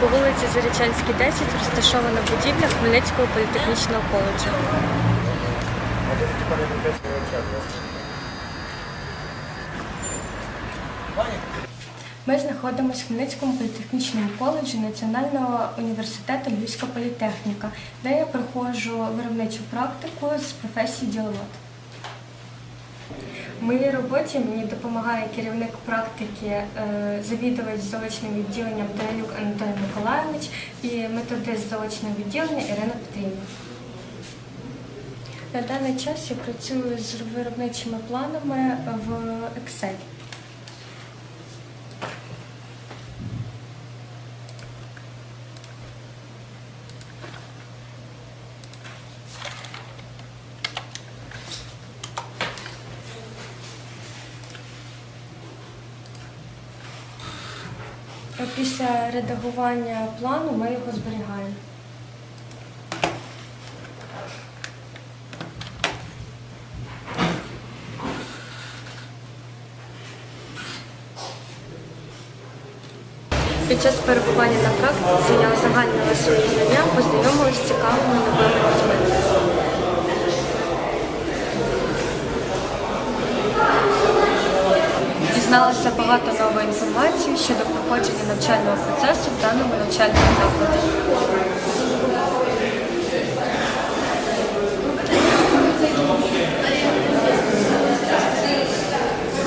по вулиці Зарічанській, 10 розташована будівля Хмельницького політехнічного коледжу. Ми знаходимося в Хмельницькому політехнічному коледжі Національного університету Львівська політехніка, де я проходжу виробничу практику з професії діловод. В моїй роботі мені допомагає керівник практики, е, завідувач заочним відділенням Данилюк Анатолій Миколайович і методист заочного відділення Ірина Петрівна. На даний час я працюю з виробничими планами в Excel. Після редагування плану ми його зберігаємо. Під час перебування на практиці я узагальнила свої знання, познайомилася з цікавими новими людьми. Дізналася багато нової інформації щодо проходження навчального процесу в даному навчальному закладі.